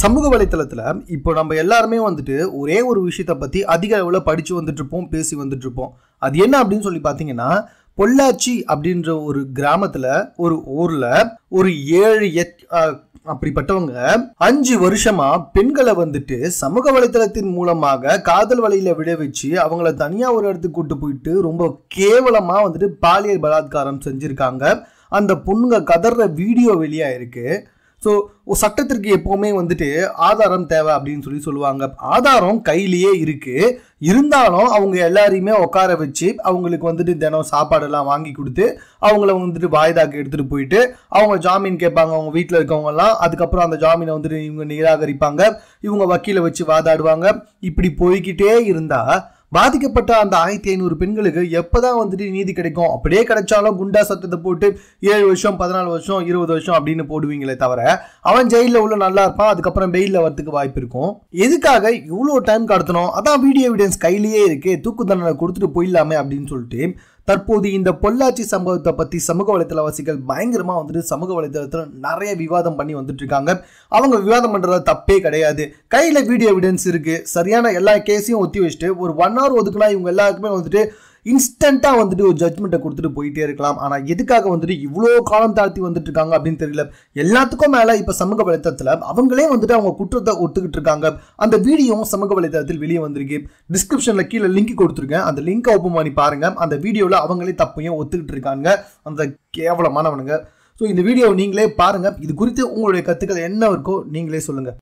சமூக வலைத்தளத்தில் இப்போ நம்ம எல்லாருமே வந்துட்டு ஒரே ஒரு விஷயத்தை பற்றி அதிக அளவில் படித்து வந்துட்டுருப்போம் பேசி வந்துட்டுருப்போம். அது என்ன அப்படின்னு சொல்லி பார்த்தீங்கன்னா பொள்ளாச்சி அப்படின்ற ஒரு கிராமத்தில் ஒரு ஊரில் ஒரு ஏழு எத் அப்படிப்பட்டவங்க அஞ்சு வருஷமா பெண்களை வந்துட்டு சமூக வலைத்தளத்தின் மூலமாக காதல் வலையில விட வச்சு அவங்கள தனியா ஒரு இடத்துக்கு கூட்டு போயிட்டு ரொம்ப கேவலமா வந்துட்டு பாலியல் பலாத்காரம் செஞ்சிருக்காங்க. அந்த பொண்ணுங்க கதற வீடியோ வெளியாயிருக்கு. ஸோ சட்டத்திற்கு எப்போவுமே வந்துட்டு ஆதாரம் தேவை அப்படின்னு சொல்லி சொல்லுவாங்க. ஆதாரம் கையிலேயே இருக்குது இருந்தாலும் அவங்க எல்லாரையுமே உட்கார வச்சு அவங்களுக்கு வந்துட்டு தினம் சாப்பாடெல்லாம் வாங்கி கொடுத்து அவங்கள வந்துட்டு வாய்தாக்கு எடுத்துகிட்டு போயிட்டு அவங்க ஜாமீன் கேட்பாங்க. அவங்க வீட்டில் இருக்கவங்கலாம் அதுக்கப்புறம் அந்த ஜாமீனை வந்துட்டு இவங்க நிராகரிப்பாங்க. இவங்க வக்கீலை வச்சு வாதாடுவாங்க. இப்படி போய்கிட்டே இருந்தால் பாதிக்கப்பட்ட அந்த ஆயிரத்தி ஐநூறு பெண்களுக்கு எப்போதான் வந்துட்டு நீதி கிடைக்கும்? அப்படியே கிடைச்சாலும் குண்டா சத்தத்தை போட்டு ஏழு வருஷம் பதினாலு வருஷம் இருபது வருஷம் அப்படின்னு போடுவீங்களே தவிர அவன் ஜெயிலில் உள்ள நல்லா இருப்பான் அதுக்கப்புறம் பெயிலில் வரதுக்கு வாய்ப்பு இருக்கும். எதுக்காக இவ்வளோ டைம் கடத்தணும்? அதான் வீடியோ எவிடன்ஸ் கையிலேயே இருக்கு தூக்கு தண்டனை கொடுத்துட்டு போயிடலாமே அப்படின்னு சொல்லிட்டு தற்போது இந்த பொள்ளாச்சி சம்பவத்தை பற்றி சமூக வலைத்தளவாசிகள் பயங்கரமாக வந்துட்டு சமூக வலைத்தளத்தில் நிறைய விவாதம் பண்ணி வந்துட்டு இருக்காங்க அவங்க விவாதம் பண்ணுறது தப்பே கிடையாது. கையில் வீடியோ எவிடன்ஸ் இருக்குது சரியான எல்லா கேஸையும் ஒத்தி வச்சுட்டு ஒரு ஒன் ஹவர் ஒதுக்குனா இவங்க எல்லாருக்குமே வந்துட்டு இன்ஸ்டண்ட்டாக வந்துட்டு ஒரு ஜட்மெண்ட்டை கொடுத்துட்டு போயிட்டே இருக்கலாம். ஆனால் எதுக்காக வந்துட்டு இவ்வளோ காலம் தாழ்த்தி வந்துட்டு இருக்காங்க அப்படின்னு தெரியல. எல்லாத்துக்கும் மேலே இப்போ சமூக வலைத்தளத்தில் அவங்களே வந்துட்டு அவங்க குற்றத்தை ஒத்துக்கிட்டு இருக்காங்க. அந்த வீடியோவும் சமூக வலைத்தளத்தில் வெளியே வந்திருக்கு. டிஸ்கிரிப்ஷனில் கீழே லிங்க் கொடுத்துருக்கேன். அந்த லிங்க் ஓப்பன் பண்ணி பாருங்க. அந்த வீடியோவில் அவங்களே தப்பையும் ஒத்துக்கிட்டு இருக்காங்க. அந்த கேவலமானவனுங்க. ஸோ இந்த வீடியோவை நீங்களே பாருங்கள் இது குறித்து உங்களுடைய கருத்துக்கள் என்ன இருக்கோ நீங்களே சொல்லுங்கள்